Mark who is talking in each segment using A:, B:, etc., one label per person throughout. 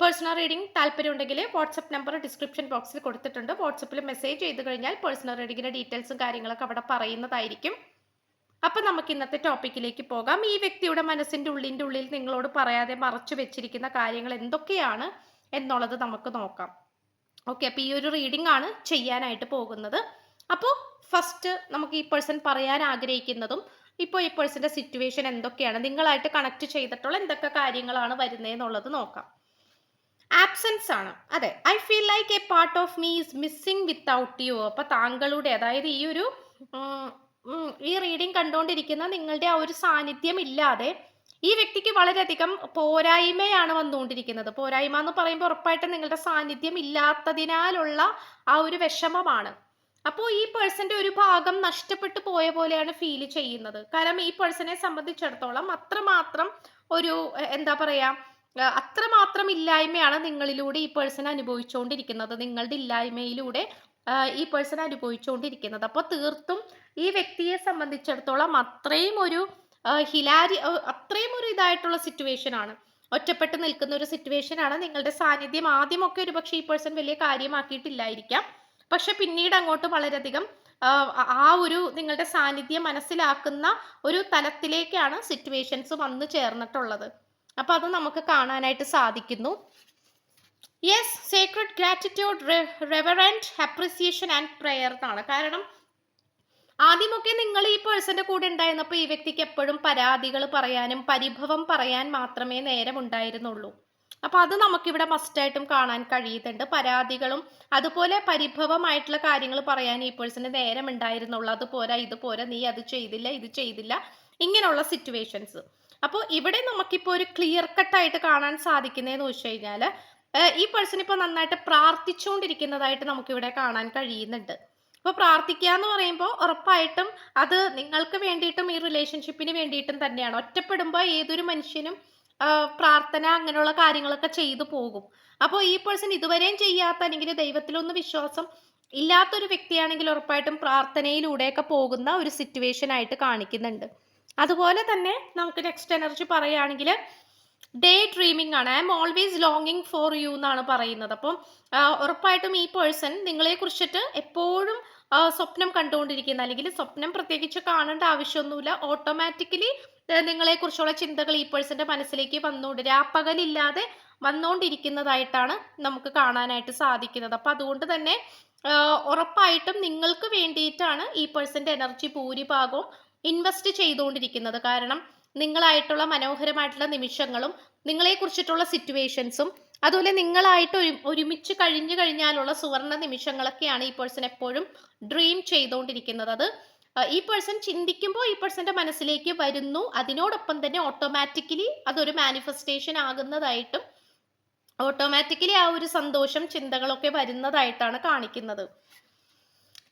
A: Personal reading താല്പര്യമുണ്ടെങ്കിൽ WhatsApp number description ബോക്സിൽ കൊടുത്തിട്ടുണ്ട്. വാട്സപ്പിൽ മെസ്സേജ് ചെയ്ത് കഴിഞ്ഞാൽ പേഴ്സണൽ റീഡിങ്ങിന്റെ ഡീറ്റെയിൽസും കാര്യങ്ങളൊക്കെ അവിടെ പറയുന്നതായിരിക്കും. അപ്പം നമുക്ക് ഇന്നത്തെ ടോപ്പിക്കിലേക്ക് പോകാം. ഈ വ്യക്തിയുടെ മനസ്സിന്റെ ഉള്ളിന്റെ ഉള്ളിൽ നിങ്ങളോട് പറയാതെ മറച്ചു വെച്ചിരിക്കുന്ന കാര്യങ്ങൾ എന്തൊക്കെയാണ് എന്നുള്ളത് നമുക്ക് നോക്കാം. ഓക്കെ അപ്പോൾ ഈ ഒരു റീഡിംഗ് ആണ് ചെയ്യാനായിട്ട് പോകുന്നത്. അപ്പോൾ ഫസ്റ്റ് നമുക്ക് ഈ പേഴ്സൺ പറയാൻ ആഗ്രഹിക്കുന്നതും ഇപ്പോൾ ഈ പേഴ്സന്റെ സിറ്റുവേഷൻ എന്തൊക്കെയാണ് നിങ്ങളായിട്ട് കണക്ട് ചെയ്തിട്ടുള്ള എന്തൊക്കെ കാര്യങ്ങളാണ് വരുന്നത് എന്നുള്ളത് നോക്കാം. ആബ്സെൻസ് ആണ്. അതെ I feel like a part of me is missing without you അപ്പൊ താങ്കളുടെ അതായത് ഈ ഒരു ഈ റീഡിംഗ് കണ്ടുകൊണ്ടിരിക്കുന്ന നിങ്ങളുടെ ആ ഒരു സാന്നിധ്യം ഇല്ലാതെ ഈ വ്യക്തിക്ക് വളരെയധികം പോരായ്മയാണ് വന്നുകൊണ്ടിരിക്കുന്നത്. പോരായ്മ എന്ന് പറയുമ്പോൾ ഉറപ്പായിട്ടും നിങ്ങളുടെ സാന്നിധ്യം ഇല്ലാത്തതിനാലുള്ള ആ ഒരു വിഷമമാണ്. അപ്പോൾ ഈ പേഴ്സന്റെ ഒരു ഭാഗം നഷ്ടപ്പെട്ടു പോയ പോലെയാണ് ഫീൽ ചെയ്യുന്നത്. കാരണം ഈ പേഴ്സണെ സംബന്ധിച്ചിടത്തോളം അത്രമാത്രം ഒരു എന്താ പറയാ ആ, അത്രമാത്രം ഇല്ലായ്മയാണ് നിങ്ങളിലൂടെ ഈ പേഴ്സൺ അനുഭവിച്ചുകൊണ്ടിരിക്കുന്നത് നിങ്ങളുടെ ഇല്ലായ്മയിലൂടെ ഈ പേഴ്സൺ അനുഭവിച്ചുകൊണ്ടിരിക്കുന്നത് അപ്പോൾ തീർത്തും ഈ വ്യക്തിയെ സംബന്ധിച്ചിടത്തോളം അത്രയും ഒരു ഹിലാരി അത്രയും ഒരു ഇതായിട്ടുള്ള സിറ്റുവേഷൻ ആണ്. ഒറ്റപ്പെട്ട് നിൽക്കുന്ന ഒരു സിറ്റുവേഷൻ ആണ്. നിങ്ങളുടെ സാന്നിധ്യം ആദ്യമൊക്കെ ഒരു പക്ഷേ ഈ പേഴ്സൺ വലിയ കാര്യമാക്കിയിട്ടില്ലായിരിക്കാം. പക്ഷെ പിന്നീട് അങ്ങോട്ട് വളരെയധികം ആ, ഒരു നിങ്ങളുടെ സാന്നിധ്യം മനസ്സിലാക്കുന്ന ഒരു തലത്തിലേക്കാണ് സിറ്റുവേഷൻസ് വന്നു ചേർന്നിട്ടുള്ളത്. അപ്പൊ അത് നമുക്ക് കാണാനായിട്ട് സാധിക്കുന്നു. Yes sacred gratitude reverent appreciation and prayer എന്നാണ്. കാരണം ആദ്യമൊക്കെ നിങ്ങൾ ഈ പേഴ്സന്റെ കൂടെ ഉണ്ടായിരുന്നപ്പോൾ ഈ വ്യക്തിക്ക് എപ്പോഴും പരാതികൾ പറയാനും പരിഭവം പറയാൻ മാത്രമേ നേരം ഉണ്ടായിരുന്നുള്ളൂ. അപ്പൊ അത് നമുക്കിവിടെ മസ്റ്റായിട്ടും കാണാൻ കഴിയുന്നുണ്ട്. പരാതികളും അതുപോലെ പരിഭവമായിട്ടുള്ള കാര്യങ്ങൾ പറയാൻ ഈ പേഴ്സന് നേരം ഉണ്ടായിരുന്നുള്ളൂ. അതുപോലെ ഇതുപോലെ നീ അത് ചെയ്തില്ല ഇത് ചെയ്തില്ല. ഇങ്ങനെയുള്ള സിറ്റുവേഷൻസ് അപ്പോൾ ഇവിടെ നമുക്കിപ്പോൾ ഒരു ക്ലിയർ കട്ടായിട്ട് കാണാൻ സാധിക്കുന്നതെന്ന് വെച്ച് കഴിഞ്ഞാൽ ഈ പേഴ്സൺ ഇപ്പോൾ നന്നായിട്ട് പ്രാർത്ഥിച്ചുകൊണ്ടിരിക്കുന്നതായിട്ട് നമുക്കിവിടെ കാണാൻ കഴിയുന്നുണ്ട്. അപ്പോൾ പ്രാർത്ഥിക്കുക എന്ന് പറയുമ്പോൾ ഉറപ്പായിട്ടും അത് നിങ്ങൾക്ക് വേണ്ടിയിട്ടും ഈ റിലേഷൻഷിപ്പിന് വേണ്ടിയിട്ടും തന്നെയാണ്. ഒറ്റപ്പെടുമ്പോൾ ഏതൊരു മനുഷ്യനും പ്രാർത്ഥന അങ്ങനെയുള്ള കാര്യങ്ങളൊക്കെ ചെയ്തു പോകും. അപ്പോൾ ഈ പേഴ്സൺ ഇതുവരെയും ചെയ്യാത്ത അല്ലെങ്കിൽ ദൈവത്തിലൊന്ന് വിശ്വാസം ഇല്ലാത്തൊരു വ്യക്തിയാണെങ്കിൽ ഉറപ്പായിട്ടും പ്രാർത്ഥനയിലൂടെയൊക്കെ പോകുന്ന ഒരു സിറ്റുവേഷൻ ആയിട്ട് കാണിക്കുന്നുണ്ട്. അതുപോലെ തന്നെ നമുക്ക് നെക്സ്റ്റ് എനർജി പറയുകയാണെങ്കിൽ ഡേ ഡ്രീമിംഗ് ആണ്. ഐ എം ഓൾവേസ് ലോങ്ങിങ് ഫോർ യു എന്നാണ് പറയുന്നത്. അപ്പം ഉറപ്പായിട്ടും ഈ പേഴ്സൺ നിങ്ങളെ കുറിച്ചിട്ട് എപ്പോഴും സ്വപ്നം കണ്ടുകൊണ്ടിരിക്കുന്ന അല്ലെങ്കിൽ സ്വപ്നം പ്രത്യേകിച്ച് കാണേണ്ട ആവശ്യമൊന്നുമില്ല. ഓട്ടോമാറ്റിക്കലി നിങ്ങളെ കുറിച്ചുള്ള ചിന്തകൾ ഈ പേഴ്സന്റെ മനസ്സിലേക്ക് വന്നുകൊണ്ട് രാപ്പകലില്ലാതെ വന്നുകൊണ്ടിരിക്കുന്നതായിട്ടാണ് നമുക്ക് കാണാനായിട്ട് സാധിക്കുന്നത്. അപ്പം അതുകൊണ്ട് തന്നെ ഉറപ്പായിട്ടും നിങ്ങൾക്ക് വേണ്ടിയിട്ടാണ് ഈ പേഴ്സന്റെ എനർജി ഭൂരിഭാഗവും ഇൻവെസ്റ്റ് ചെയ്തുകൊണ്ടിരിക്കുന്നത്. കാരണം നിങ്ങളായിട്ടുള്ള മനോഹരമായിട്ടുള്ള നിമിഷങ്ങളും നിങ്ങളെ കുറിച്ചിട്ടുള്ള സിറ്റുവേഷൻസും അതുപോലെ നിങ്ങളായിട്ട് ഒരു ഒരുമിച്ച് കഴിഞ്ഞു കഴിഞ്ഞാലുള്ള സുവർണ നിമിഷങ്ങളൊക്കെയാണ് ഈ പേഴ്സൺ എപ്പോഴും ഡ്രീം ചെയ്തുകൊണ്ടിരിക്കുന്നത്. അത് ഈ പേഴ്സൺ ചിന്തിക്കുമ്പോൾ ഈ പേഴ്സന്റെ മനസ്സിലേക്ക് വരുന്നു. അതിനോടൊപ്പം തന്നെ ഓട്ടോമാറ്റിക്കലി അതൊരു മാനിഫെസ്റ്റേഷൻ ആകുന്നതായിട്ടും ഓട്ടോമാറ്റിക്കലി ആ ഒരു സന്തോഷം ചിന്തകളൊക്കെ വരുന്നതായിട്ടാണ് കാണിക്കുന്നത്.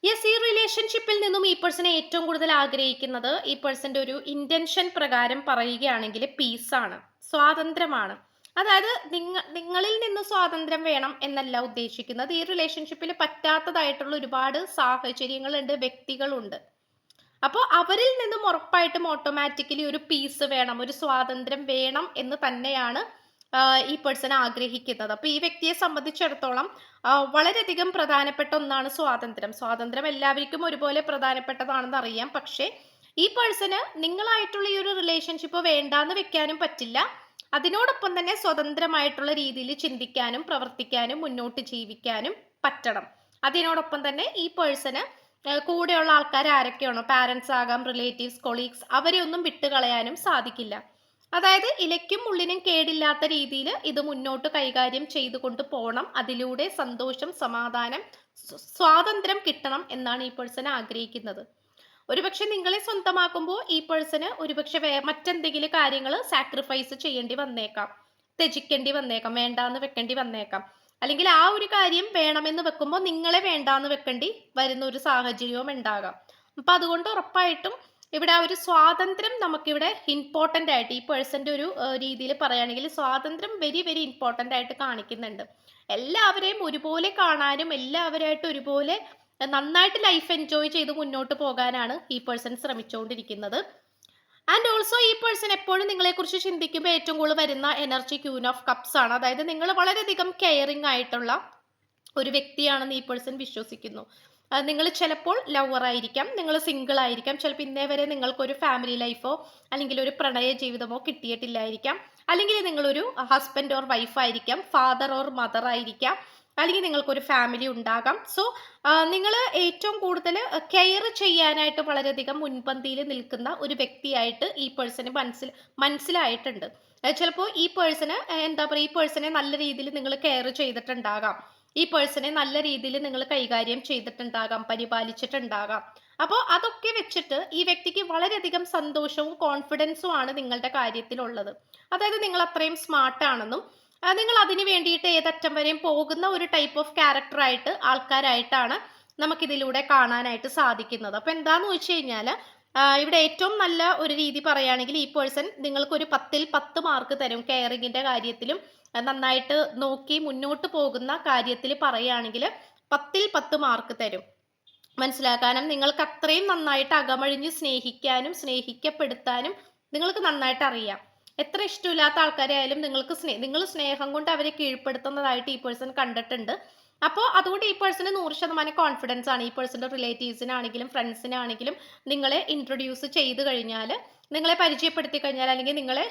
A: യെസ് ഈ റിലേഷൻഷിപ്പിൽ നിന്നും ഈ പേഴ്സണെ ഏറ്റവും കൂടുതൽ ആഗ്രഹിക്കുന്നത് ഈ പേഴ്സന്റെ ഒരു ഇന്റൻഷൻ പ്രകാരം പറയുകയാണെങ്കിൽ പീസാണ് സ്വാതന്ത്ര്യമാണ്. അതായത് നിങ്ങ നിങ്ങളിൽ നിന്ന് സ്വാതന്ത്ര്യം വേണം എന്നല്ല ഉദ്ദേശിക്കുന്നത്. ഈ റിലേഷൻഷിപ്പിൽ പറ്റാത്തതായിട്ടുള്ള ഒരുപാട് സാഹചര്യങ്ങളുണ്ട് വ്യക്തികളുണ്ട്. അപ്പോൾ അവരിൽ നിന്നും ഉറപ്പായിട്ടും ഓട്ടോമാറ്റിക്കലി ഒരു പീസ് വേണം ഒരു സ്വാതന്ത്ര്യം വേണം എന്ന് തന്നെയാണ് ഈ പേഴ്സൺ ആഗ്രഹിക്കുന്നത്. അപ്പോൾ ഈ വ്യക്തിയെ സംബന്ധിച്ചിടത്തോളം വളരെയധികം പ്രധാനപ്പെട്ട ഒന്നാണ് സ്വാതന്ത്ര്യം. സ്വാതന്ത്ര്യം എല്ലാവർക്കും ഒരുപോലെ പ്രധാനപ്പെട്ടതാണെന്ന് അറിയാം. പക്ഷേ ഈ പേഴ്സണ് നിങ്ങളായിട്ടുള്ള ഈ ഒരു റിലേഷൻഷിപ്പ് വേണ്ടാന്ന് വെക്കാനും പറ്റില്ല. അതിനോടൊപ്പം തന്നെ സ്വതന്ത്രമായിട്ടുള്ള രീതിയിൽ ചിന്തിക്കാനും പ്രവർത്തിക്കാനും മുന്നോട്ട് ജീവിക്കാനും പറ്റണം. അതിനോടൊപ്പം തന്നെ ഈ പേഴ്സണ് കൂടെയുള്ള ആൾക്കാർ ആരൊക്കെയാണോ? പാരൻസ് ആകാം റിലേറ്റീവ്സ് കൊളീഗ്സ് അവരെയൊന്നും വിട്ടുകളയാനും സാധിക്കില്ല. അതായത് ഇലയ്ക്കും ഉള്ളിനും കേടില്ലാത്ത രീതിയിൽ ഇത് മുന്നോട്ട് കൈകാര്യം ചെയ്തുകൊണ്ട് പോകണം അതിലൂടെ സന്തോഷം സമാധാനം സ്വാതന്ത്ര്യം കിട്ടണം എന്നാണ് ഈ പേഴ്സൺ ആഗ്രഹിക്കുന്നത്. ഒരുപക്ഷെ നിങ്ങളെ സ്വന്തമാക്കുമ്പോൾ ഈ പേഴ്സണ് ഒരുപക്ഷെ മറ്റെന്തെങ്കിലും കാര്യങ്ങൾ സാക്രിഫൈസ് ചെയ്യേണ്ടി വന്നേക്കാം. ത്യജിക്കേണ്ടി വന്നേക്കാം. വേണ്ടാന്ന് വെക്കേണ്ടി വന്നേക്കാം. അല്ലെങ്കിൽ ആ ഒരു കാര്യം വേണമെന്ന് വെക്കുമ്പോൾ നിങ്ങളെ വേണ്ടാന്ന് വെക്കേണ്ടി വരുന്ന ഒരു സാഹചര്യവും ഉണ്ടാകാം. അപ്പൊ അതുകൊണ്ട് ഉറപ്പായിട്ടും ഇവിടെ ആ ഒരു സ്വാതന്ത്ര്യം നമുക്കിവിടെ ഇമ്പോർട്ടന്റ് ആയിട്ട് ഈ പേഴ്സന്റെ ഒരു രീതിയിൽ പറയുകയാണെങ്കിൽ സ്വാതന്ത്ര്യം വെരി വെരി ഇമ്പോർട്ടന്റ് ആയിട്ട് കാണിക്കുന്നുണ്ട്. എല്ലാവരെയും ഒരുപോലെ കാണാനും എല്ലാവരായിട്ട് ഒരുപോലെ നന്നായിട്ട് ലൈഫ് എൻജോയ് ചെയ്ത് മുന്നോട്ട് പോകാനാണ് ഈ പേഴ്സൺ ശ്രമിച്ചുകൊണ്ടിരിക്കുന്നത്. ആൻഡ് ഓൾസോ ഈ പേഴ്സൺ എപ്പോഴും നിങ്ങളെക്കുറിച്ച് ചിന്തിക്കുമ്പോൾ ഏറ്റവും കൂടുതൽ വരുന്ന എനർജി ക്യൂൻ ഓഫ് കപ്സ് ആണ്. അതായത് നിങ്ങൾ വളരെയധികം കെയറിങ് ആയിട്ടുള്ള ഒരു വ്യക്തിയാണെന്ന് ഈ പേഴ്സൺ വിശ്വസിക്കുന്നു. നിങ്ങൾ ചിലപ്പോൾ ലവർ ആയിരിക്കാം നിങ്ങൾ സിംഗിൾ ആയിരിക്കാം ചിലപ്പോൾ ഇന്നേ വരെ നിങ്ങൾക്കൊരു ഫാമിലി ലൈഫോ അല്ലെങ്കിൽ ഒരു പ്രണയ ജീവിതമോ കിട്ടിയിട്ടില്ലായിരിക്കാം. അല്ലെങ്കിൽ നിങ്ങളൊരു ഹസ്ബൻഡ് ഓർ വൈഫ് ആയിരിക്കാം ഫാദർ ഓർ മദർ ആയിരിക്കാം അല്ലെങ്കിൽ നിങ്ങൾക്കൊരു ഫാമിലി ഉണ്ടാകാം. സോ നിങ്ങൾ ഏറ്റവും കൂടുതൽ കെയർ ചെയ്യാനായിട്ട് വളരെയധികം മുൻപന്തിയിൽ നിൽക്കുന്ന ഒരു വ്യക്തിയായിട്ട് ഈ പേഴ്സണ് മനസ്സിൽ മനസ്സിലായിട്ടുണ്ട്. ചിലപ്പോൾ ഈ പേഴ്സണ് എന്താ പറയുക ഈ പേഴ്സണെ നല്ല രീതിയിൽ നിങ്ങൾ കെയർ ചെയ്തിട്ടുണ്ടാകാം. ഈ പേഴ്സണെ നല്ല രീതിയിൽ നിങ്ങൾ കൈകാര്യം ചെയ്തിട്ടുണ്ടാകാം പരിപാലിച്ചിട്ടുണ്ടാകാം. അപ്പോൾ അതൊക്കെ വെച്ചിട്ട് ഈ വ്യക്തിക്ക് വളരെയധികം സന്തോഷവും കോൺഫിഡൻസും ആണ് നിങ്ങളുടെ കാര്യത്തിലുള്ളത്. അതായത് നിങ്ങൾ അത്രയും സ്മാർട്ടാണെന്നും നിങ്ങൾ അതിന് വേണ്ടിയിട്ട് ഏതറ്റം വരെയും പോകുന്ന ഒരു ടൈപ്പ് ഓഫ് ക്യാരക്ടറായിട്ട് ആൾക്കാരായിട്ടാണ് നമുക്കിതിലൂടെ കാണാനായിട്ട് സാധിക്കുന്നത്. അപ്പോൾ എന്താന്ന് വെച്ച് കഴിഞ്ഞാൽ ഇവിടെ ഏറ്റവും നല്ല ഒരു രീതി പറയുകയാണെങ്കിൽ ഈ പേഴ്സൺ നിങ്ങൾക്ക് ഒരു പത്തിൽ പത്ത് മാർക്ക് തരും കെയറിങ്ങിന്റെ കാര്യത്തിലും. നന്നായിട്ട് നോക്കി മുന്നോട്ട് പോകുന്ന കാര്യത്തിൽ പറയുകയാണെങ്കിൽ പത്തിൽ പത്ത് മാർക്ക് തരും. മനസ്സിലാക്കാനും നിങ്ങൾക്ക് അത്രയും നന്നായിട്ട് അകമഴിഞ്ഞ് സ്നേഹിക്കാനും സ്നേഹിക്കപ്പെടുത്താനും നിങ്ങൾക്ക് നന്നായിട്ട് അറിയാം. എത്ര ഇഷ്ടമില്ലാത്ത ആൾക്കാരെ ആയാലും നിങ്ങൾക്ക് സ്നേഹ നിങ്ങൾ സ്നേഹം കൊണ്ട് അവരെ കീഴ്പ്പെടുത്തുന്നതായിട്ട് ഈ പേഴ്സൺ കണ്ടിട്ടുണ്ട്. അപ്പോൾ അതുകൊണ്ട് ഈ പേഴ്സണ് നൂറ് ശതമാനം കോൺഫിഡൻസ് ആണ്. ഈ പേഴ്സന്റെ റിലേറ്റീവ്സിനാണെങ്കിലും ഫ്രണ്ട്സിനാണെങ്കിലും നിങ്ങളെ ഇൻട്രൊഡ്യൂസ് ചെയ്ത് കഴിഞ്ഞാൽ നിങ്ങളെ പരിചയപ്പെടുത്തി കഴിഞ്ഞാൽ അല്ലെങ്കിൽ നിങ്ങളെ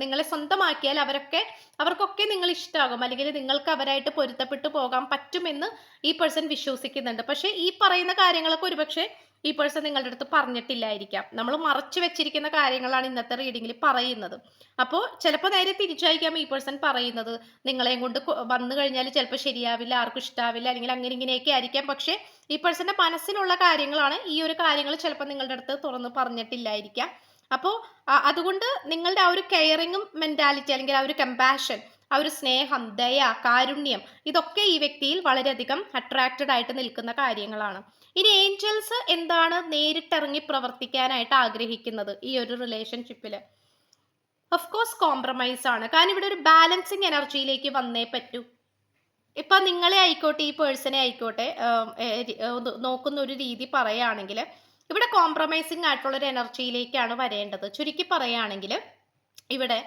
A: നിങ്ങളെ സ്വന്തമാക്കിയാൽ അവരൊക്കെ അവർക്കൊക്കെ നിങ്ങൾ ഇഷ്ടമാകും അല്ലെങ്കിൽ നിങ്ങൾക്ക് അവരായിട്ട് പൊരുത്തപ്പെട്ടു പോകാൻ പറ്റുമെന്ന് ഈ പേഴ്സൺ വിശ്വസിക്കുന്നുണ്ട്. പക്ഷേ ഈ പറയുന്ന കാര്യങ്ങളൊക്കെ ഒരുപക്ഷെ ഈ പേഴ്സൺ നിങ്ങളുടെ അടുത്ത് പറഞ്ഞിട്ടില്ലായിരിക്കാം. നമ്മൾ മറച്ചു വെച്ചിരിക്കുന്ന കാര്യങ്ങളാണ് ഇന്നത്തെ റീഡിങ്ങിൽ പറയുന്നത്. അപ്പോൾ ചിലപ്പോൾ നേരെ തിരിച്ചായിരിക്കാം ഈ പേഴ്സൺ പറയുന്നത്. നിങ്ങളെയും കൊണ്ട് വന്നു കഴിഞ്ഞാൽ ചിലപ്പോൾ ശരിയാവില്ല ആർക്കും ഇഷ്ടാവില്ല അല്ലെങ്കിൽ അങ്ങനെ ഇങ്ങനെയൊക്കെ ആയിരിക്കാം. പക്ഷേ ഈ പേഴ്സന്റെ മനസ്സിലുള്ള കാര്യങ്ങളാണ് ഈ ഒരു കാര്യങ്ങൾ ചിലപ്പോൾ നിങ്ങളുടെ അടുത്ത് തുറന്ന് പറഞ്ഞിട്ടില്ലായിരിക്കാം. അപ്പോൾ അതുകൊണ്ട് നിങ്ങളുടെ ആ ഒരു കെയറിങ്ങും മെന്റാലിറ്റി അല്ലെങ്കിൽ ആ ഒരു കമ്പാഷൻ ആ ഒരു സ്നേഹം ദയ കാരുണ്യം ഇതൊക്കെ ഈ വ്യക്തിയിൽ വളരെയധികം അട്രാക്റ്റഡ് ആയിട്ട് നിൽക്കുന്ന കാര്യങ്ങളാണ്. ഇനി ഏഞ്ചൽസ് എന്താണ് നേരിട്ടിറങ്ങി പ്രവർത്തിക്കാനായിട്ട് ആഗ്രഹിക്കുന്നത് ഈ ഒരു റിലേഷൻഷിപ്പിൽ ഓഫ് കോഴ്സ് കോംപ്രമൈസ് ആണ്. കാരണം ഇവിടെ ഒരു ബാലൻസിങ് എനർജിയിലേക്ക് വന്നേ പറ്റൂ. ഇപ്പൊ നിങ്ങളെ ആയിക്കോട്ടെ ഈ പേഴ്സണെ ആയിക്കോട്ടെ നോക്കുന്ന ഒരു രീതി പറയുകയാണെങ്കിൽ ഇവിടെ കോംപ്രമൈസിങ് ആയിട്ടുള്ള ഒരു എനർജിയിലേക്കാണ് വരേണ്ടത്. ചുരുക്കി പറയുകയാണെങ്കിൽ ഇവിടെ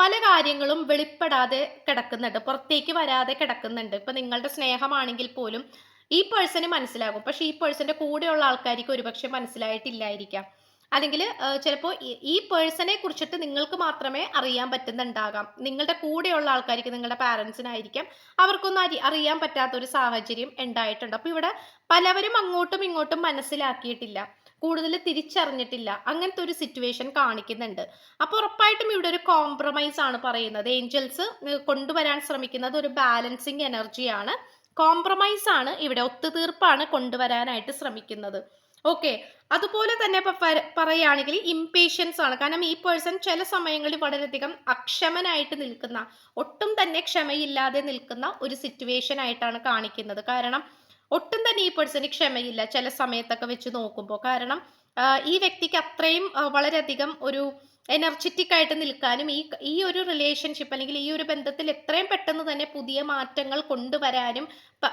A: പല കാര്യങ്ങളും വെളിപ്പെടാതെ കിടക്കുന്നുണ്ട് പുറത്തേക്ക് വരാതെ കിടക്കുന്നുണ്ട്. ഇപ്പൊ നിങ്ങളുടെ സ്നേഹമാണെങ്കിൽ പോലും ഈ പേഴ്സണ് മനസ്സിലാകും. പക്ഷെ ഈ പേഴ്സന്റെ കൂടെയുള്ള ആൾക്കാർക്ക് ഒരുപക്ഷെ മനസ്സിലായിട്ടില്ലായിരിക്കാം. അല്ലെങ്കിൽ ചിലപ്പോൾ ഈ പേഴ്സണെ കുറിച്ചിട്ട് നിങ്ങൾക്ക് മാത്രമേ അറിയാൻ പറ്റുന്നുണ്ടാകാം. നിങ്ങളുടെ കൂടെയുള്ള ആൾക്കാർക്ക് നിങ്ങളുടെ പാരൻസിനായിരിക്കാം അവർക്കൊന്നും അരി അറിയാൻ പറ്റാത്ത ഒരു സാഹചര്യം ഉണ്ടായിട്ടുണ്ട്. അപ്പോൾ ഇവിടെ പലവരും അങ്ങോട്ടും ഇങ്ങോട്ടും മനസ്സിലാക്കിയിട്ടില്ല. കൂടുതൽ തിരിച്ചറിഞ്ഞിട്ടില്ല. അങ്ങനത്തെ ഒരു സിറ്റുവേഷൻ കാണിക്കുന്നുണ്ട്. അപ്പോൾ ഉറപ്പായിട്ടും ഇവിടെ ഒരു കോംപ്രമൈസ് ആണ് പറയുന്നത്. ഏഞ്ചൽസ് കൊണ്ടുവരാൻ ശ്രമിക്കുന്നത് ഒരു ബാലൻസിങ് എനർജിയാണ് കോംപ്രമൈസ് ആണ് ഇവിടെ ഒത്തുതീർപ്പാണ് കൊണ്ടുവരാനായിട്ട് ശ്രമിക്കുന്നത്. ഓക്കെ അതുപോലെ തന്നെ ഇപ്പൊ പറയുകയാണെങ്കിൽ ഇംപേഷ്യൻസ് ആണ്. കാരണം ഈ പേഴ്സൺ ചില സമയങ്ങളിൽ വളരെയധികം അക്ഷമനായിട്ട് നിൽക്കുന്ന ഒട്ടും തന്നെ ക്ഷമയില്ലാതെ നിൽക്കുന്ന ഒരു സിറ്റുവേഷൻ ആയിട്ടാണ് കാണിക്കുന്നത്. കാരണം ഒട്ടും തന്നെ ഈ പേഴ്സന് ക്ഷമയില്ല ചില സമയത്തൊക്കെ വെച്ച് നോക്കുമ്പോൾ. കാരണം ഈ വ്യക്തിക്ക് അത്രയും വളരെയധികം ഒരു എനർജറ്റിക് ആയിട്ട് നിൽക്കാനും ഈ ഈ ഒരു റിലേഷൻഷിപ്പ് അല്ലെങ്കിൽ ഈ ഒരു ബന്ധത്തിൽ എത്രയും പെട്ടെന്ന് തന്നെ പുതിയ മാറ്റങ്ങൾ കൊണ്ടുവരാനും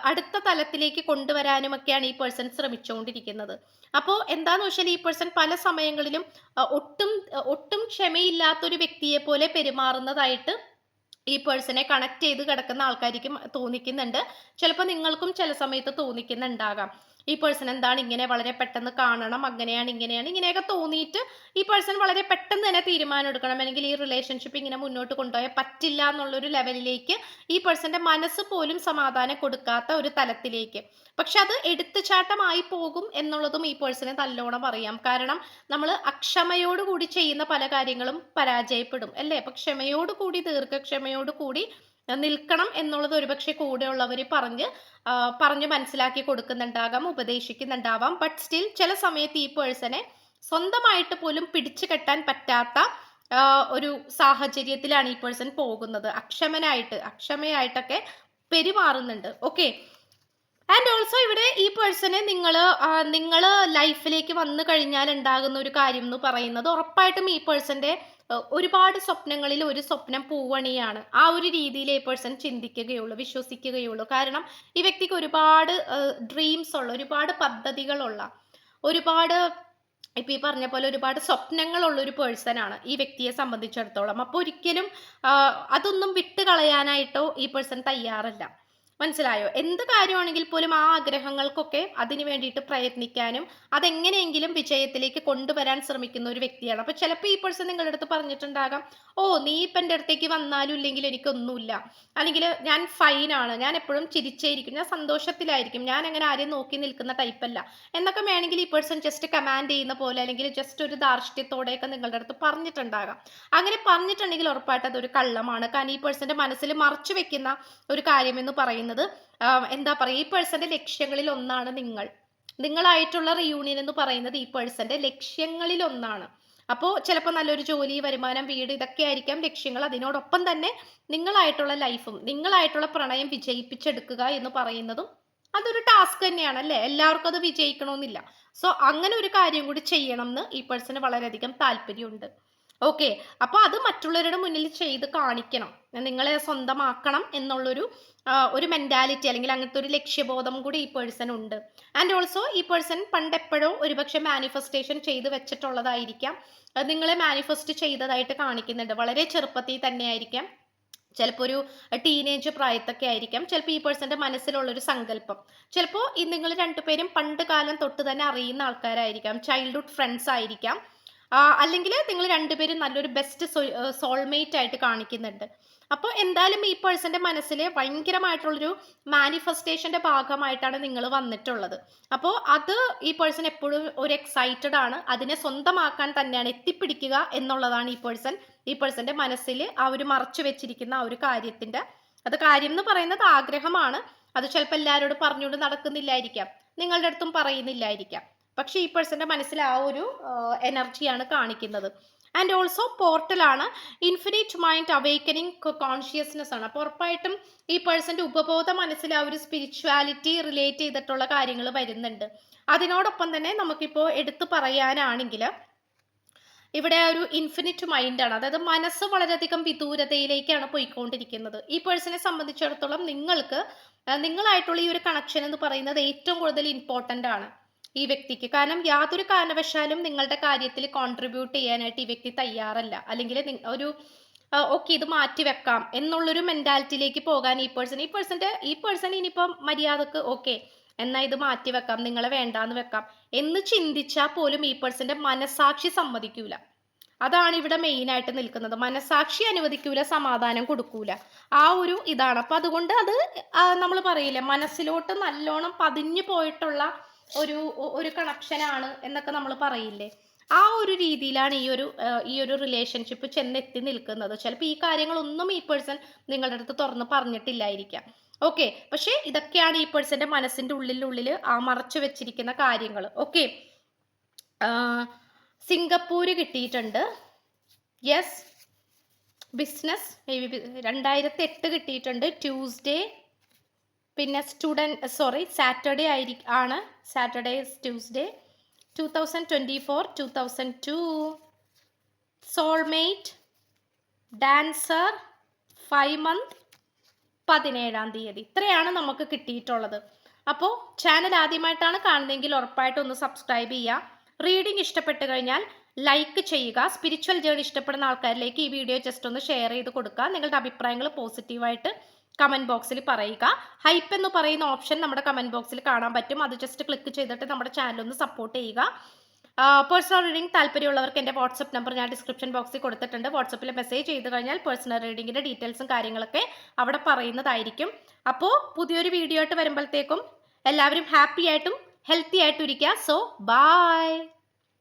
A: അടുത്ത തലത്തിലേക്ക് കൊണ്ടുവരാനും ഒക്കെയാണ് ഈ പേഴ്സൺ ശ്രമിച്ചുകൊണ്ടിരിക്കുന്നത്. അപ്പോൾ എന്താന്ന് വെച്ചാൽ ഈ പേഴ്സൺ പല സമയങ്ങളിലും ഒട്ടും ഒട്ടും ക്ഷമയില്ലാത്തൊരു വ്യക്തിയെ പോലെ പെരുമാറുന്നതായിട്ട് ഈ പേഴ്സണെ കണക്ട് ചെയ്ത് കിടക്കുന്ന ആൾക്കാർക്കും തോന്നിക്കുന്നുണ്ട്. ചിലപ്പോൾ നിങ്ങൾക്കും ചില സമയത്ത് തോന്നിക്കുന്നുണ്ടാകാം. ഈ പേഴ്സൺ എന്താണ് ഇങ്ങനെ വളരെ പെട്ടെന്ന് കാണണം അങ്ങനെയാണ് ഇങ്ങനെയാണ് ഇങ്ങനെയൊക്കെ തോന്നിയിട്ട് ഈ പേഴ്സൺ വളരെ പെട്ടെന്ന് തന്നെ തീരുമാനം എടുക്കണം. അല്ലെങ്കിൽ ഈ റിലേഷൻഷിപ്പ് ഇങ്ങനെ മുന്നോട്ട് കൊണ്ടുപോയാൽ പറ്റില്ല എന്നുള്ളൊരു ലെവലിലേക്ക് ഈ പേഴ്സന്റെ മനസ്സ് പോലും സമാധാനം കൊടുക്കാത്ത ഒരു തലത്തിലേക്ക്. പക്ഷെ അത് എടുത്തുചാട്ടമായി പോകും എന്നുള്ളതും ഈ പേഴ്സണെ നല്ലോണം അറിയാം. കാരണം നമ്മൾ അക്ഷമയോടുകൂടി ചെയ്യുന്ന പല കാര്യങ്ങളും പരാജയപ്പെടും അല്ലേ? അപ്പൊ ക്ഷമയോടുകൂടി ദീർഘക്ഷമയോടുകൂടി നിൽക്കണം എന്നുള്ളത് ഒരുപക്ഷെ കൂടെയുള്ളവർ പറഞ്ഞ് പറഞ്ഞ് മനസ്സിലാക്കി കൊടുക്കുന്നുണ്ടാകാം ഉപദേശിക്കുന്നുണ്ടാവാം. ബട്ട് സ്റ്റിൽ ചില സമയത്ത് ഈ പേഴ്സണെ സ്വന്തമായിട്ട് പോലും പിടിച്ചു കെട്ടാൻ പറ്റാത്ത ഒരു സാഹചര്യത്തിലാണ് ഈ പേഴ്സൺ പോകുന്നത്. അക്ഷമനായിട്ട് അക്ഷമയായിട്ടൊക്കെ പെരുമാറുന്നുണ്ട്. ഓക്കെ ആൻഡ് ഓൾസോ ഇവിടെ ഈ പേഴ്സണെ നിങ്ങൾ നിങ്ങൾ ലൈഫിലേക്ക് വന്നു കഴിഞ്ഞാൽ ഉണ്ടാകുന്ന ഒരു കാര്യം എന്ന് പറയുന്നത് ഉറപ്പായിട്ടും ഈ പേഴ്സന്റെ ഒരുപാട് സ്വപ്നങ്ങളിൽ ഒരു സ്വപ്നം പൂവണിയാണ്. ആ ഒരു രീതിയിൽ ഈ പേഴ്സൺ ചിന്തിക്കുകയുള്ളൂ വിശ്വസിക്കുകയുള്ളൂ. കാരണം ഈ വ്യക്തിക്ക് ഒരുപാട് ഡ്രീംസ് ഉള്ള ഒരുപാട് പദ്ധതികളുള്ള ഒരുപാട് ഇപ്പൊ ഈ പറഞ്ഞ പോലെ ഒരുപാട് സ്വപ്നങ്ങളുള്ള ഒരു പേഴ്സൺ ആണ് ഈ വ്യക്തിയെ സംബന്ധിച്ചിടത്തോളം. അപ്പോൾ ഒരിക്കലും അതൊന്നും വിട്ട് കളയാനായിട്ടോ ഈ പേഴ്സൺ തയ്യാറല്ല. മനസ്സിലായോ? എന്ത് കാര്യമാണെങ്കിൽ പോലും ആ ആഗ്രഹങ്ങൾക്കൊക്കെ അതിനു വേണ്ടിയിട്ട് പ്രയത്നിക്കാനും അതെങ്ങനെയെങ്കിലും വിജയത്തിലേക്ക് കൊണ്ടുവരാൻ ശ്രമിക്കുന്ന ഒരു വ്യക്തിയാണ്. അപ്പൊ ചിലപ്പോൾ ഈ പേഴ്സൺ നിങ്ങളുടെ അടുത്ത് പറഞ്ഞിട്ടുണ്ടാകാം ഓ നീ ഇപ്പം എന്റെ അടുത്തേക്ക് വന്നാലും ഇല്ലെങ്കിൽ എനിക്കൊന്നുമില്ല. അല്ലെങ്കിൽ ഞാൻ ഫൈനാണ് ഞാൻ എപ്പോഴും ചിരിച്ചേയിരിക്കും ഞാൻ സന്തോഷത്തിലായിരിക്കും ഞാൻ അങ്ങനെ ആരെയും നോക്കി നിൽക്കുന്ന ടൈപ്പല്ല എന്നൊക്കെ വേണമെങ്കിൽ ഈ പേഴ്സൺ ജസ്റ്റ് കമാൻഡ് ചെയ്യുന്ന പോലെ അല്ലെങ്കിൽ ജസ്റ്റ് ഒരു ധാർഷ്ട്യത്തോടെയൊക്കെ നിങ്ങളുടെ അടുത്ത് പറഞ്ഞിട്ടുണ്ടാകാം. അങ്ങനെ പറഞ്ഞിട്ടുണ്ടെങ്കിൽ ഉറപ്പായിട്ട് അതൊരു കള്ളമാണ്. കാരണം ഈ പേഴ്സന്റെ മനസ്സിൽ മറച്ചു വെക്കുന്ന ഒരു കാര്യം എന്ന് പറയുന്നത് എന്താ പറയുക ഈ പേഴ്സന്റെ ലക്ഷ്യങ്ങളിൽ ഒന്നാണ് നിങ്ങൾ. നിങ്ങളായിട്ടുള്ള റിയൂണിയൻ എന്ന് പറയുന്നത് ഈ പേഴ്സന്റെ ലക്ഷ്യങ്ങളിൽ ഒന്നാണ്. അപ്പോൾ ചിലപ്പോൾ നല്ലൊരു ജോലി വരുമാനം വീട് ഇതൊക്കെ ആയിരിക്കാം ലക്ഷ്യങ്ങൾ. അതിനോടൊപ്പം തന്നെ നിങ്ങളായിട്ടുള്ള ലൈഫും നിങ്ങളായിട്ടുള്ള പ്രണയം വിജയിപ്പിച്ചെടുക്കുക എന്ന് പറയുന്നതും അതൊരു ടാസ്ക് തന്നെയാണ് അല്ലേ? എല്ലാവർക്കും അത് വിജയിക്കണമെന്നില്ല. സോ അങ്ങനെ ഒരു കാര്യം കൂടി ചെയ്യണം എന്ന് ഈ പേഴ്സന് വളരെയധികം താല്പര്യമുണ്ട്. ഓക്കെ. അപ്പോൾ അത് മറ്റുള്ളവരുടെ മുന്നിൽ ചെയ്ത് കാണിക്കണം. നിങ്ങളെ സ്വന്തമാക്കണം എന്നുള്ളൊരു ഒരു മെന്റാലിറ്റി അല്ലെങ്കിൽ അങ്ങനത്തെ ഒരു ലക്ഷ്യബോധം കൂടി ഈ പേഴ്സൺ ഉണ്ട്. ആൻഡ് ഓൾസോ ഈ പേഴ്സൺ പണ്ടെപ്പോഴോ ഒരുപക്ഷെ മാനിഫെസ്റ്റേഷൻ ചെയ്ത് വെച്ചിട്ടുള്ളതായിരിക്കാം. നിങ്ങളെ മാനിഫെസ്റ്റ് ചെയ്തതായിട്ട് കാണിക്കുന്നുണ്ട്. വളരെ ചെറുപ്പത്തിൽ തന്നെ ആയിരിക്കാം. ചിലപ്പോൾ ഒരു ടീനേജ് പ്രായത്തൊക്കെ ആയിരിക്കാം. ചിലപ്പോൾ ഈ പേഴ്സന്റെ മനസ്സിലുള്ളൊരു സങ്കല്പം. ചിലപ്പോൾ ഈ നിങ്ങൾ രണ്ടുപേരും പണ്ട് കാലം തൊട്ട് തന്നെ അറിയുന്ന ആൾക്കാരായിരിക്കാം. ചൈൽഡ്ഹുഡ് ഫ്രണ്ട്സ് ആയിരിക്കാം. അല്ലെങ്കിൽ നിങ്ങൾ രണ്ടുപേരും നല്ലൊരു ബെസ്റ്റ് സോൾമേറ്റ് ആയിട്ട് കാണിക്കുന്നുണ്ട്. അപ്പോൾ എന്തായാലും ഈ പേഴ്സന്റെ മനസ്സിൽ ഭയങ്കരമായിട്ടുള്ളൊരു മാനിഫെസ്റ്റേഷന്റെ ഭാഗമായിട്ടാണ് നിങ്ങൾ വന്നിട്ടുള്ളത്. അപ്പോൾ അത് ഈ പേഴ്സൺ എപ്പോഴും ഒരു എക്സൈറ്റഡ് ആണ്. അതിനെ സ്വന്തമാക്കാൻ തന്നെയാണ് എത്തിപ്പിടിക്കുക എന്നുള്ളതാണ് ഈ പേഴ്സൺ ഈ പേഴ്സന്റെ മനസ്സിൽ ആ ഒരു മറച്ചു വെച്ചിരിക്കുന്ന ആ ഒരു കാര്യത്തിന്റെ അത് കാര്യം എന്ന് പറയുന്നത് ആഗ്രഹമാണ്. അത് ചിലപ്പോൾ എല്ലാവരോടും പറഞ്ഞുകൊണ്ട് നടക്കുന്നില്ലായിരിക്കാം. നിങ്ങളുടെ അടുത്തും പറയുന്നില്ലായിരിക്കാം. പക്ഷേ ഈ പേഴ്സന്റെ മനസ്സിൽ ആ ഒരു എനർജിയാണ് കാണിക്കുന്നത്. ആൻഡ് ഓൾസോ പോർട്ടലാണ് ഇൻഫിനിറ്റ് മൈൻഡ് അവേക്കനിങ് കോൺഷ്യസ്നെസ് ആണ്. അപ്പോൾ ഉറപ്പായിട്ടും ഈ പേഴ്സന്റെ ഉപബോധ മനസ്സിൽ ആ ഒരു സ്പിരിച്വാലിറ്റി റിലേറ്റ് ചെയ്തിട്ടുള്ള കാര്യങ്ങൾ വരുന്നുണ്ട്. അതിനോടൊപ്പം തന്നെ നമുക്കിപ്പോൾ എടുത്തു പറയാനാണെങ്കിൽ ഇവിടെ ഒരു ഇൻഫിനിറ്റ് മൈൻഡാണ് അതായത് മനസ്സ് വളരെയധികം വിദൂരതയിലേക്കാണ് പോയിക്കൊണ്ടിരിക്കുന്നത്. ഈ പേഴ്സണെ സംബന്ധിച്ചിടത്തോളം നിങ്ങൾക്ക് നിങ്ങളായിട്ടുള്ള ഈ ഒരു കണക്ഷൻ എന്ന് പറയുന്നത് ഏറ്റവും കൂടുതൽ ഇമ്പോർട്ടന്റ് ആണ്. ഈ വ്യക്തിക്ക്. കാരണം യാതൊരു കാരണവശാലും നിങ്ങളുടെ കാര്യത്തിൽ കോൺട്രിബ്യൂട്ട് ചെയ്യാനായിട്ട് ഈ വ്യക്തി തയ്യാറല്ല. അല്ലെങ്കിൽ ഒരു ഓക്കെ ഇത് മാറ്റി വെക്കാം എന്നുള്ളൊരു മെന്റാലിറ്റിയിലേക്ക് പോകാൻ ഈ പേഴ്സൺ ഈ പേഴ്സന്റെ ഈ പേഴ്സൺ ഇനിയിപ്പം മര്യാദയ്ക്ക് ഓക്കെ എന്നാൽ ഇത് മാറ്റി വെക്കാം നിങ്ങളെ വേണ്ടാന്ന് വെക്കാം എന്ന് ചിന്തിച്ചാൽ പോലും ഈ പേഴ്സന്റെ മനസാക്ഷി സമ്മതിക്കൂല. അതാണ് ഇവിടെ മെയിൻ ആയിട്ട് നിൽക്കുന്നത്. മനസാക്ഷി അനുവദിക്കൂല സമാധാനം കൊടുക്കൂല. ആ ഒരു ഇതാണ്. അപ്പൊ അതുകൊണ്ട് അത് നമ്മൾ പറയില്ല മനസ്സിലോട്ട് നല്ലോണം പതിഞ്ഞു പോയിട്ടുള്ള ഒരു ഒരു കണക്ഷനാണ് എന്നൊക്കെ നമ്മൾ പറയില്ലേ? ആ ഒരു രീതിയിലാണ് ഈ ഒരു ഈ ഒരു റിലേഷൻഷിപ്പ് ചെന്നെത്തി നിൽക്കുന്നത്. ചിലപ്പോൾ ഈ കാര്യങ്ങളൊന്നും ഈ പേഴ്സൺ നിങ്ങളുടെ അടുത്ത് തുറന്ന് പറഞ്ഞിട്ടില്ലായിരിക്കാം. ഓക്കെ പക്ഷേ ഇതൊക്കെയാണ് ഈ പേഴ്സന്റെ മനസ്സിന്റെ ഉള്ളിലുള്ളിൽ ആ മറച്ചു വെച്ചിരിക്കുന്ന കാര്യങ്ങൾ ഓക്കെ സിംഗപ്പൂര് കിട്ടിയിട്ടുണ്ട്. യെസ് ബിസിനസ് രണ്ടായിരത്തി എട്ട് കിട്ടിയിട്ടുണ്ട്. ട്യൂസ്ഡേ പിന്നെ സ്റ്റുഡന്റ് സോറി സാറ്റർഡേ ആയിരി ആണ്. Saturday Tuesday two thousand twenty four two thousand two soulmate dancer five month പതിനേഴാം തീയതി. ഇത്രയാണ് നമുക്ക് കിട്ടിയിട്ടുള്ളത്. അപ്പോൾ ചാനൽ ആദ്യമായിട്ടാണ് കാണുന്നതെങ്കിൽ ഉറപ്പായിട്ട് ഒന്ന് സബ്സ്ക്രൈബ് ചെയ്യുക റീഡിംഗ് ഇഷ്ടപ്പെട്ട് കഴിഞ്ഞാൽ ലൈക്ക് ചെയ്യുക. സ്പിരിച്വൽ ജേണി ഇഷ്ടപ്പെടുന്ന ആൾക്കാരിലേക്ക് ഈ വീഡിയോ ജസ്റ്റ് ഒന്ന് ഷെയർ ചെയ്ത് കൊടുക്കുക. നിങ്ങളുടെ അഭിപ്രായങ്ങൾ പോസിറ്റീവായിട്ട് കമന്റ് ബോക്സിൽ പറയുക. ഹൈപ്പ് എന്ന് പറയുന്ന ഓപ്ഷൻ നമ്മുടെ കമന്റ് ബോക്സിൽ കാണാൻ പറ്റും. അത് ജസ്റ്റ് ക്ലിക്ക് ചെയ്തിട്ട് നമ്മുടെ ചാനൽ ഒന്ന് സപ്പോർട്ട് ചെയ്യുക. പേഴ്സണൽ റീഡിംഗ് താല്പര്യമുള്ളവർക്ക് എന്റെ വാട്സപ്പ് നമ്പർ ഞാൻ ഡിസ്ക്രിപ്ഷൻ ബോക്സിൽ കൊടുത്തിട്ടുണ്ട്. വാട്സപ്പിൽ മെസ്സേജ് ചെയ്ത് കഴിഞ്ഞാൽ പേഴ്സണൽ റീഡിങ്ങിന്റെ ഡീറ്റെയിൽസും കാര്യങ്ങളൊക്കെ അവിടെ പറയുന്നതായിരിക്കും. അപ്പോൾ പുതിയൊരു വീഡിയോ ആയിട്ട് വരുമ്പോഴത്തേക്കും എല്ലാവരും ഹാപ്പി ആയിട്ടും ഹെൽത്തി ആയിട്ടും ഇരിക്കുക. So bye